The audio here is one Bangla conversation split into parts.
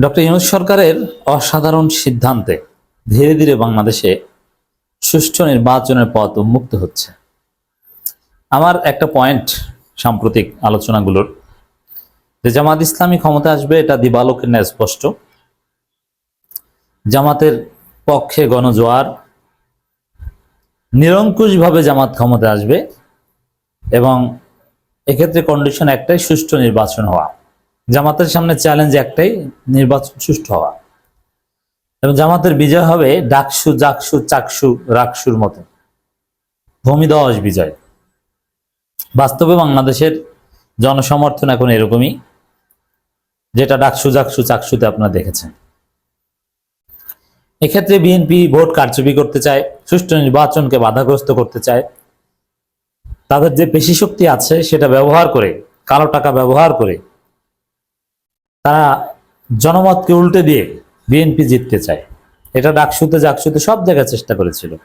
ডক্টর ইউনুস সরকারের অসাধারণ সিদ্ধান্তে ধীরে ধীরে বাংলাদেশে সুষ্ঠু নির্বাচনের পথ উন্মুক্ত হচ্ছে। আমার একটা পয়েন্ট সাম্প্রতিক আলোচনাগুলোর। যে জামাত ইসলামী ক্ষমতা আসবে, এটা দিবালোকের ন্যায় স্পষ্ট। জামাতের পক্ষে গণজোয়ার। নিরঙ্কুশভাবে জামাত ক্ষমতা আসবে এবং এক্ষেত্রে কন্ডিশন একটাই, সুষ্ঠু নির্বাচন হওয়া। জামাতের সামনে চ্যালেঞ্জ একটাই, নির্বাচন সুষ্ঠু হওয়া। এবং জামাতের বিজয় হবে ডাকসু, জাকসু, চাকসু, রাকসুর মতো। ভূমিদস বিজয়। বাস্তবে বাংলাদেশের জনসমর্থন এখন এরকমই, যেটা ডাকসু, জাকসু, চাকসুতে আপনারা দেখেছেন। এক্ষেত্রে বিএনপি ভোট কারচুপি করতে চায়, সুষ্ঠু নির্বাচনকে বাধাগ্রস্ত করতে চায়। তাদের যে পেশি শক্তি আছে, সেটা ব্যবহার করে, কালো টাকা ব্যবহার করে তারা জনমতকে উল্টে দিয়ে বিএনপি জিততে চায়। এটা ডাকসুতে, জাকসুতে সব জায়গায় চেষ্টা করেছিল।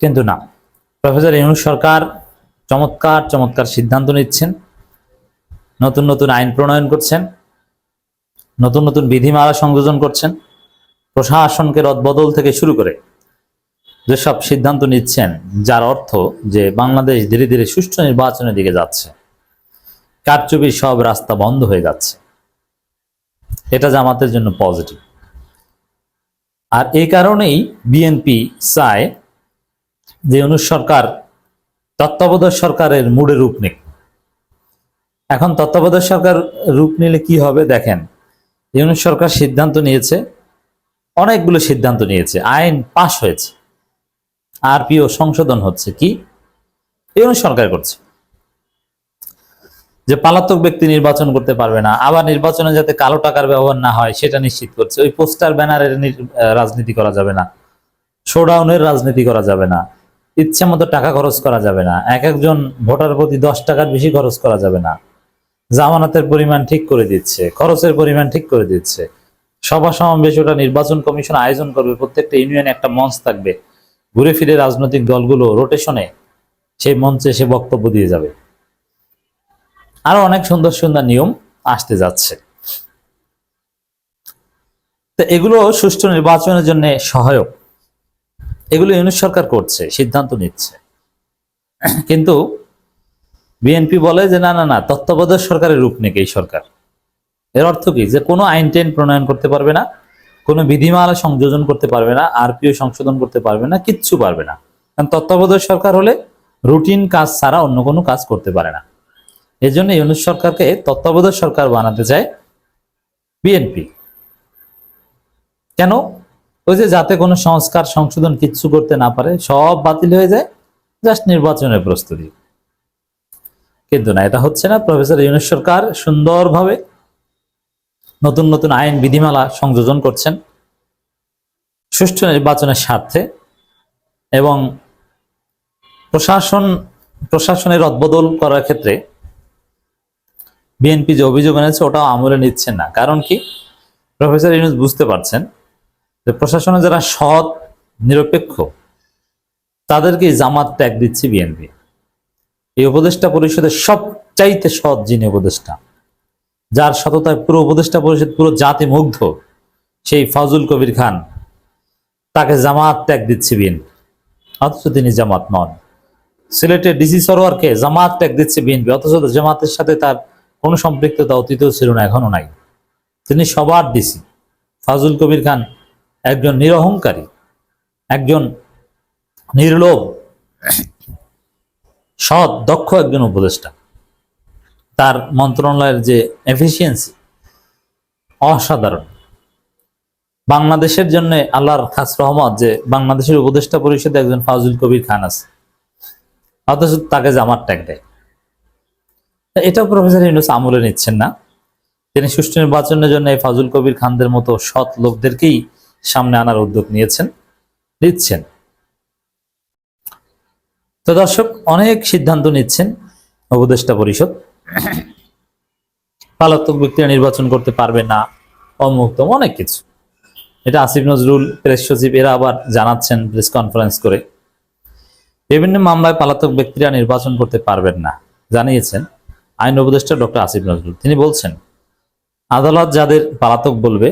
কিন্তু না। প্রফেসর ইউনুস সরকার চমৎকার চমৎকার সিদ্ধান্ত নিচ্ছেন। নতুন নতুন আইন প্রণয়ন করছেন। নতুন নতুন বিধিমালা সংযোজন করছেন। প্রশাসনকে রদবদল থেকে শুরু করে যেসব সিদ্ধান্ত নিচ্ছেন, যার অর্থ যে বাংলাদেশ ধীরে ধীরে সুষ্ঠু নির্বাচনের দিকে যাচ্ছে। কারচুপির সব রাস্তা বন্ধ হয়ে যাচ্ছে। এটা জামাতের জন্য পজিটিভ আর এই কারণেই বিএনপি চায় যে অনু সরকার, তত্ত্বাবধায়ক সরকারের মুডে রূপ নিক। এখন তত্ত্বাবধায়ক সরকার রূপ নিলে কি হবে দেখেন ইউনুস সরকার সিদ্ধান্ত নিয়েছে, অনেকগুলো সিদ্ধান্ত নিয়েছে, আইন পাশ হয়েছে আরপিও সংশোধন হচ্ছে কি ইউনুস সরকার করছে। যে পালাতক ব্যক্তি নির্বাচন করতে পারবে না, আবার নির্বাচনে যাতে কালো টাকার ব্যবহার না হয়, সেটা নিশ্চিত করছে। ওই পোস্টার ব্যানারের রাজনীতি করা যাবে না। শোডাউনের রাজনীতি করা যাবে না। ইচ্ছে মতো টাকা খরচ করা যাবে না। এক একজন ভোটার প্রতি দশ টাকার বেশি খরচ করা যাবে না। জামানতের পরিমাণ ঠিক করে দিচ্ছে, খরচের পরিমাণ ঠিক করে দিচ্ছে। সভা সমাবেশ, ওটা নির্বাচন কমিশন আয়োজন করবে, প্রত্যেকটা ইউনিয়নে একটা মঞ্চ থাকবে। ঘুরে ফিরে রাজনৈতিক দলগুলো রোটেশনে সেই মঞ্চে সে বক্তব্য দিয়ে যাবে। আরও অনেক সুন্দর সুন্দর নিয়ম আসতে যাচ্ছে। তো এগুলো সুষ্ঠু নির্বাচনের জন্য সহায়ক। এগুলো ইউনিট সরকার করছে, সিদ্ধান্ত নিচ্ছে। কিন্তু বিএনপি বলে যে, না না না, তত্ত্বাবধায়ক সরকারের রূপ নেই এই সরকার। এর অর্থ কি? যে কোনো আইন টেন প্রণয়ন করতে পারবে না, কোনো বিধিমালা সংযোজন করতে পারবে না, আরপিও সংশোধন করতে পারবে না, কিচ্ছু পারবে না। কারণ তত্ত্বাবধায়ক সরকার হলে রুটিন কাজ ছাড়া অন্য কোনো কাজ করতে পারে না। এই জন্য ইউনুস সরকারকে তত্ত্বাবধায়ক সরকার বানাতে চায় বিএনপি। কেন? ওই যে যাতে কোনো সংস্কার, সংশোধন কিচ্ছু করতে না পারে, সব বাতিল হয়ে যায় জাস্ট নির্বাচনের প্রস্তুতি। কিন্তু না, এটা হচ্ছে না, প্রফেসর ইউনুস সরকার সুন্দরভাবে নতুন নতুন আইন, বিধিমালা সংযোজন করছেন সুষ্ঠু নির্বাচনের স্বার্থে এবং প্রশাসন, প্রশাসনের রদবদল করার ক্ষেত্রে বিএনপি যে অভিযোগ এনেছে, ওটাও আমলে নিচ্ছেন না। কারণ কি? প্রফেসর ইউনুস বুঝতে পারছেন যে প্রশাসনে যারা সৎ, নিরপেক্ষ, তাদেরকে জামাত ত্যাগ দিচ্ছে বিএনপি। এই উপদেষ্টা পরিষদের সবচাইতে সৎ যিনি উপদেষ্টা, যার সততায় পুরো উপদেষ্টা পরিষদ, পুরো জাতি মুগ্ধ, সেই ফজল কবির খান, তাকে জামাত ত্যাগ দিচ্ছে বিএনপি। অথচ তিনি জামাত নন। সিলেটের ডিসি সরোয়ারকে জামাত ত্যাগ দিচ্ছে বিএনপি, অথচ জামাতের সাথে তার কোনো সম্পৃক্ততা অতীতেও ছিল না, এখনও নাই। তিনি সবার ডিসি। ফাজুল কবির খান একজন নিরহংকারী, একজন নির্লোভ, সৎ, দক্ষ একজন উপদেষ্টা। তার মন্ত্রণালয়ের যে এফিসিয়েন্সি অসাধারণ। বাংলাদেশের জন্য আল্লাহর খাস রহমত যে বাংলাদেশের উপদেষ্টা পরিষদে একজন ফাজুল কবির খান আছে। অথচ তাকে জামার ট্যাগ দেয়। তা এটা প্রফেসর ইউনুস আমলে নিচ্ছেন না। তিনি সুষ্ঠু নির্বাচনের জন্য ফাজুল কবির খানদের মতো সৎ লোকদেরকেই সামনে আনার উদ্যোগ নিয়েছেন, নিচ্ছেন। তো দর্শক, অনেক সিদ্ধান্ত নিচ্ছেন উপদেষ্টা পরিষদ। পালাত্মক ব্যক্তিরা নির্বাচন করতে পারবে না, অমুক্ত, অনেক কিছু। এটা আসিফ নজরুল, প্রেস সচিব, এরা আবার জানাচ্ছেন প্রেস কনফারেন্স করে। বিভিন্ন মামলায় পালাতক ব্যক্তিরা নির্বাচন করতে পারবেন না, জানিয়েছেন। আইন উপদেষ্টা ডক্টর আসিফ নজরুল। তিনি বলছেন, আদালত যাদের পালাতক বলবে,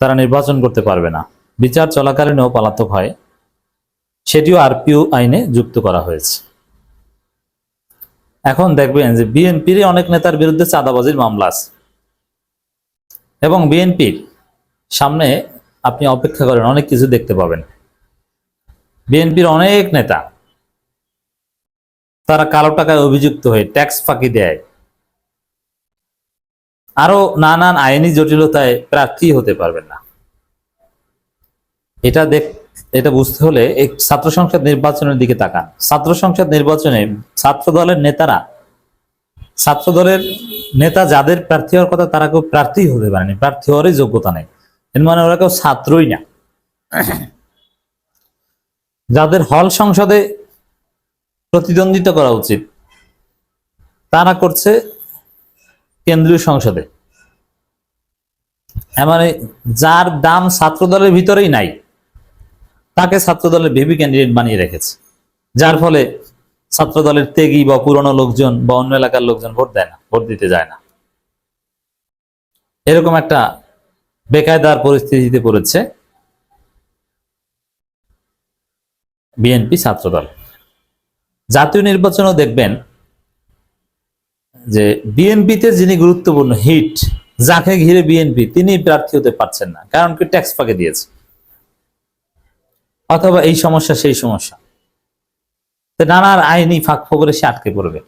তারা নির্বাচন করতে পারবে না। বিচার চলাকালীনও পালাতক হয়। সেটিও আরপিও আইনে যুক্ত করা হয়েছে। এখন দেখবেন যে বিএনপির অনেক নেতার বিরুদ্ধে চাঁদাবাজির মামলা আছে। এবং বিএনপির সামনে আপনি অপেক্ষা করেন, অনেক কিছু দেখতে পাবেন। বিএনপির অনেক নেতা, তারা কালো টাকায় অভিযুক্ত হয়ে ট্যাক্স ফাঁকি দেয়। আরও নানান আইনি জটিলতায় প্রার্থী হতে পারবেন না। এটা দেখ, এটা বুঝতে হলে এই ছাত্র সংসদ নির্বাচনের দিকে তাকান। ছাত্র সংসদ নির্বাচনে ছাত্র দলের নেতারা, ছাত্র দলের নেতা যাদের প্রার্থী হওয়ার কথা তারা কেউ প্রার্থী হতে পারেনি, প্রার্থী হওয়ারই যোগ্যতা নেই। এর মানে ওরা কেউ ছাত্রই না। যাদের হল সংসদে প্রতিদ্বন্দ্বিতা করা উচিত, তারা করছে কেন্দ্রীয় সংসদে। মানে যার দাম ছাত্র দলের ভিতরেই নাই, তাকে ছাত্র দলের ভিপি ক্যান্ডিডেট বানিয়ে রেখেছে। যার ফলে ছাত্র দলের তেগি বা পুরনো লোকজন বা অন্য এলাকার লোকজন ভোট দেয় না, ভোট দিতে যায় না। এরকম একটা বেকায়দার পরিস্থিতিতে পড়েছে বিএনপি ছাত্রদল। জাতীয় নির্বাচনও দেখবেন যে বিএনপিতে যিনি গুরুত্বপূর্ণ হিট যাকে ঘিরে বিএনপি তিনি প্রার্থী হতে পারছেন না, কারণ কি ট্যাক্স ফাঁকে দিয়েছে। অথবা এই সমস্যা, সেই সমস্যা। নানার আইনি ফাঁক ফোকরে সে আটকে পড়বে।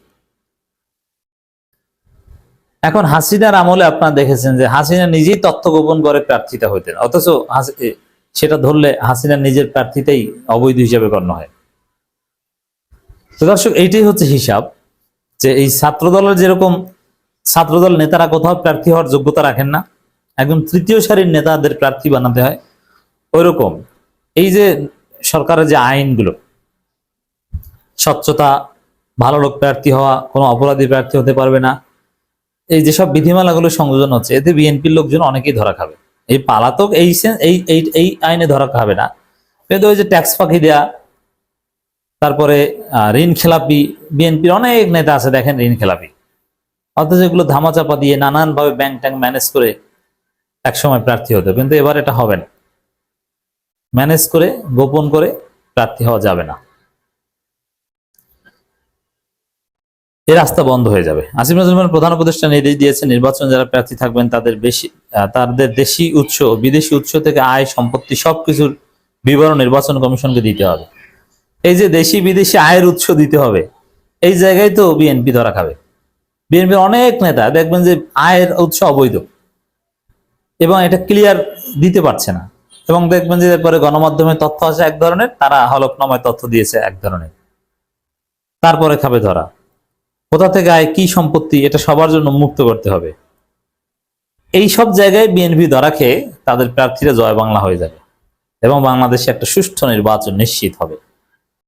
এখন হাসিনার আমলে আপনারা দেখেছেন যে হাসিনা নিজেই তথ্য গোপন করে প্রার্থিতা হইতেন, অথচ সেটা ধরলে হাসিনার নিজের প্রার্থিতাই অবৈধ হিসাবে গণ্য হয়। তো দর্শক, এইটাই হচ্ছে হিসাব। যে এই ছাত্রদলের যেরকম ছাত্রদল নেতারা কোথাও প্রার্থী হওয়ার যোগ্যতা রাখেন না একদম তৃতীয় সারির নেতাদের প্রার্থী বানাতে হয়, ওইরকম। এই যে সরকারের যে আইনগুলো, স্বচ্ছতা, ভালো লোক প্রার্থী হওয়া, কোনো অপরাধী প্রার্থী হতে পারবে না, এই যেসব বিধিমালাগুলো সংযোজন হচ্ছে, এতে বিএনপির লোকজন অনেকেই ধরা খাবে। এই পালাতক এই এই এই আইনে ধরা খাবে না। কিন্তু ওই যে ট্যাক্স ফাঁকি দেয়া তারপরে ঋণ খেলাপি, বিএনপির অনেক নেতা আছে, দেখেন ঋণ খেলাপি। অথচ এগুলো ধামাচাপা দিয়ে নানানভাবে ব্যাংক ট্যাঙ্ক ম্যানেজ করে একসময় প্রার্থী হতো কিন্তু এবার এটা হবে না। ম্যানেজ করে, গোপন করে প্রার্থী হওয়া যাবে না। এ রাস্তা বন্ধ হয়ে যাবে। আসিফ নজরুল প্রধান উপদেষ্টা নির্দেশ দিয়েছে নির্বাচন যারা প্রার্থী থাকবেন, তাদের বেশি তাদের দেশি উৎস, বিদেশি উৎস থেকে আয়, সম্পত্তি সবকিছুর বিবরণ নির্বাচন কমিশনকে দিতে হবে। এই যে দেশি বিদেশি আয়ের উৎস দিতে হবে, এই জায়গায় তো বিএনপি ধরা খাবে। বিএনপির অনেক নেতা দেখবেন যে আয়ের উৎস অবৈধ এবং এটা ক্লিয়ার দিতে পারছে না। এবং দেখবেন যে এরপরে গণমাধ্যমে তথ্য আছে এক ধরনের, তারা হলফনামায় তথ্য দিয়েছে এক ধরনের। তারপরে খাবে ধরা। কোথা থেকে আয়, কি সম্পত্তি, এটা সবার জন্য মুক্ত করতে হবে। এই সব জায়গায় বিএনপি ধরা খেয়ে তাদের প্রার্থীরা জয় বাংলা হয়ে যাবে এবং বাংলাদেশে একটা সুষ্ঠু নির্বাচন নিশ্চিত হবে।